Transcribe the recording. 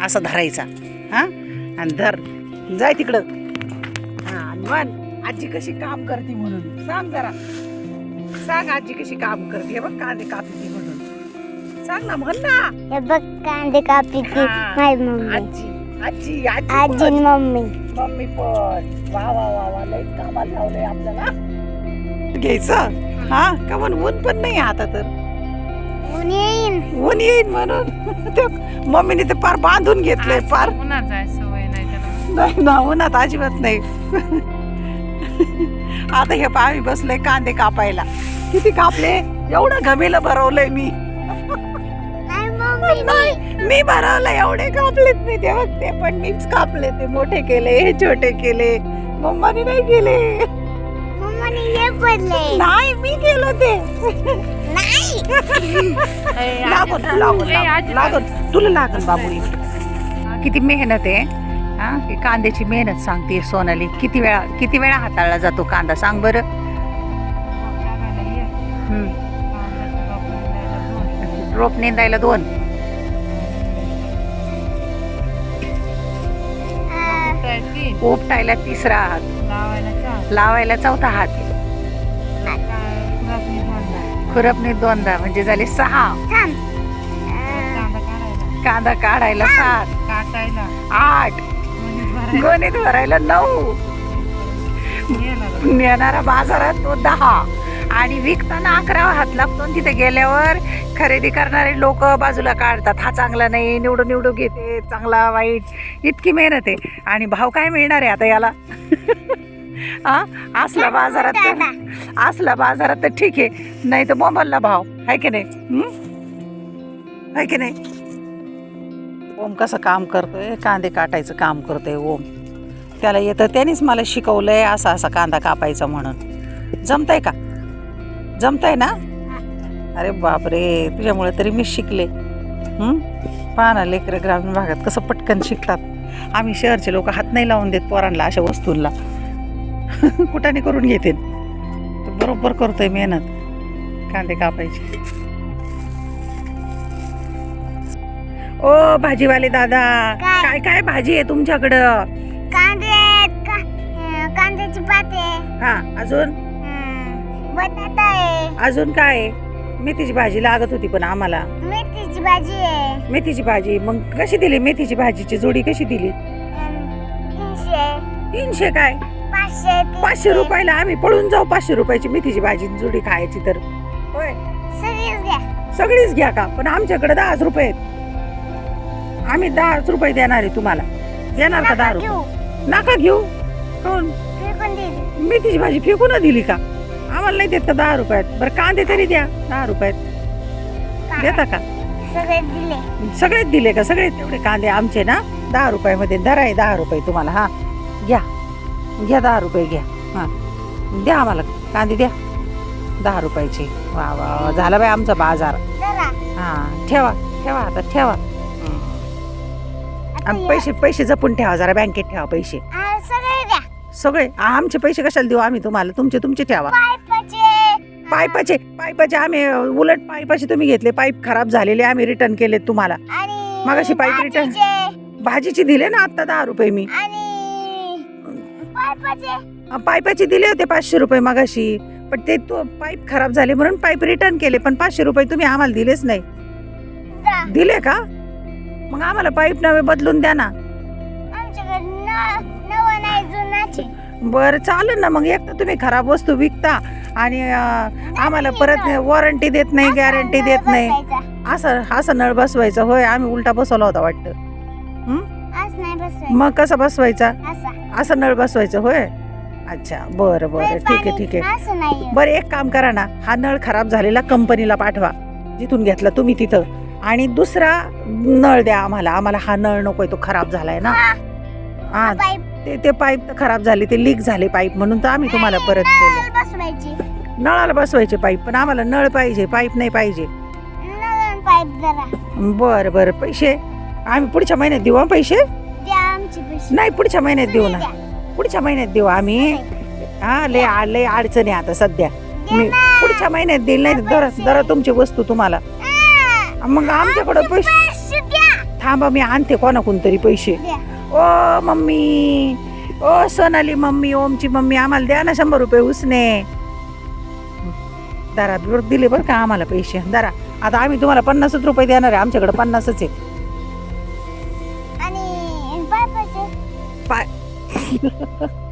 असा धरायचा. हा? आणि धर. जाय तिकडं. हा म्हण आजी कशी काम करते म्हणून. सांग जरा. सांग आजी कशी काम करते. हे बघ कांदे कापते म्हणून. सांग ना म्हण ना. हे बघ कांदे कापी ती हा. माझी मम्मी. आजी आजी आजी आजी पण. मम्मी. मम्मी पण. वा वा वा वा लई कामाला लावलंय आपल्याला. घ्यायचं? हा? का म्हणून ऊन पण नाही आता तर? ऊन येईन. ऊन येईन म्हणून. ते मम्मीने ते पार बांधून घेतलंय पार. उन्हात जाय सवय नाही त्याला. नाही ना उन्हात अजिबात नाही. आता हे पहा आम्ही बसलोय कांदे कापायला. किती कापले? एवढं घमेलं भरवलंय मी. नाही मम्मी नाही मी भरवलं एवढे कापलेत मी. ते बघते पण मीच कापले ते मोठे केले हे छोटे केले. मम्माने नाही केले. मम्माने हे पडले नाही मी केलं ते. नाही. आजी- लागून तुला लागून बाबू किती मेहनत आहे हा? ही कांद्याची मेहनत सांगते सोनाली. किती वेळा किती वेळा हाताळला जातो कांदा? सांग बरं. रोप नेंदायला दोन. उपटायला तिसरा हात. लावायला चौथा हात. खुरापणी दोनदा. म्हणजे झाले सहा. कांदा काढायला. सात. आठ. गणित भरायला. नऊ. नेणारा बाजारात तो दहा. आणि विकताना अकरा हात लागतो तिथे गेल्यावर खरेदी करणारे लोक बाजूला काढतात. हा चांगला नाही निवडून निवडून घेते चांगला वाईट. इतकी मेहनत आहे. आणि भाव काय मिळणार आहे आता याला? हा असला बाजारात असला बाजारात तर ठीक आहे. नाही तर मोबाईलला भाव. आहे की नाही? आहे की नाही? ओम कसं काम करतोय? कांदे काटायचं काम करतोय ओम. त्याला येतं त्यानेच मला शिकवलंय असा असा कांदा कापायचा म्हणून. जमतंय का? जमतंय ना? अरे बापरे तुझ्यामुळे तरी मी शिकले. हं? पहा ना लेकरं ग्रामीण भागात कसं पटकन शिकतात. आम्ही शहरचे लोक हात नाही लावून देत पोरांना अशा वस्तूंना कुठाने करून घेते? बरोबर करतोय मेहनत. कांदे कापायची. ओ भाजीवाले दादा काय? काय काय भाजी आहे तुमच्याकडं? कांदे आहेत, का अं, कांद्याची पाते हा अजून? बटाटा आहे. अजून काय आहे? मेथीची भाजी लागत होती पण आम्हाला. मेथीची भाजी आहे. मेथीची भाजी मग कशी दिली? मेथीची भाजीची जोडी कशी दिली? अं, तीनशे तीनशे काय? पाचशे रुपयाला आम्ही पळून जाऊ पाचशे रुपयाची मेथीची भाजी जोडी खायची तर. होय. सगळीच घ्या. सगळीच घ्या का? पण आमच्याकडे दहाच रुपये आहेत. आम्ही दहाच रुपये देणार आहे तुम्हाला. देणार का दहा रुपये? नका घेऊ. कोण? मेथीची भाजी फेकून दिली का? आम्हाला नाही देत का दहा रुपयात? बरं कांदे तरी द्या. दहा रुपयात. देता का? सगळे दिले. सगळेच दिले का? सगळे तेवढे कांदे आमचे ना? दहा रुपयामध्ये दरा आहे दहा रुपये तुम्हाला हा. घ्या. घ्या दहा रुपये घ्या. हा. द्या आम्हाला. कांदे द्या. दहा रुपयाचे. वा वा झाला बाई आमचा बाजार. जरा हा ठेवा ठेवा आता ठेवा. आणि पैसे पैसे जपून ठेवा जरा बँकेत ठेवा पैसे. सगळे आमचे पैसे कशाला देऊ आम्ही तुम्हाला? तुमचे तुमचे ठेवा. पाईपाचे पाईपाचे आम्ही उलट पाईपाचे तुम्ही घेतले. पाईप खराब झालेले आम्ही रिटर्न केले तुम्हाला. आणि मगाशी पाईप रिटर्न- भाजीचे. दिले ना आता दहा रुपये मी. पाईपाचे दिले होते पाचशे रुपये मगाशी पण ते तो पाईप खराब झाले म्हणून पाईप रिटर्न केले पण पाचशे रुपये तुम्ही आम्हाला दिलेच नाही. दिले का? मग आम्हाला पाईप नवे बदलून द्या ना. बरं चालेल ना मग एक तर तुम्ही खराब वस्तू विकता आणि आम्हाला परत वॉरंटी देत नाही गॅरंटी देत नाही. असं असं नळ बसवायचं होय आम्ही उलटा बसवला होता वाटतं. बसवायचं. मग कसं बसवायचा? असा. असं नळ बसवायचं होय? अच्छा बरं बरं. ठीक आहे ठीक आहे. असं नाही बरं एक काम करा ना. हा नळ खराब झालेला कंपनीला पाठवा. जिथून घेतला तुम्ही तिथं. आणि दुसरा नळ द्या आम्हाला. आम्हाला हा नळ नकोय तो खराब झालाय ना. हा. पाईप. ते ते पाईप तर खराब झाले ते लीक झाले पाईप म्हणून तर आम्ही तुम्हाला परत केलं. नळ बसवायची. नळाला बसवायचे पाईप पण आम्हाला नळ पाहिजे पाईप नाही पाहिजे. पाईप जरा. बरं बरं. पैसे? आम्ही पुढच्या महिन्यात देऊ हं पैसे? नाही पुढच्या महिन्यात देऊ ना. पुढच्या महिन्यात देऊ आम्ही. हा लय लय अडचणी आता सध्या. मी. पुढच्या महिन्यात देईल नाही दर दर तुमची वस्तू तुम्हाला. मग आमच्याकडं पैसे थांबा मी आणते कोणाकडून तरी पैसे. ओ मम्मी. ओ सोनाली मम्मी ओमची मम्मी आम्हाला द्या ना शंभर रुपये उसने. दरा दिले बरं का आम्हाला पैसे. दरा आता आम्ही तुम्हाला पन्नासच रुपये देणार आहे. आमच्याकडे पन्नासच आहेत. आणि पाय पाहिजे पाय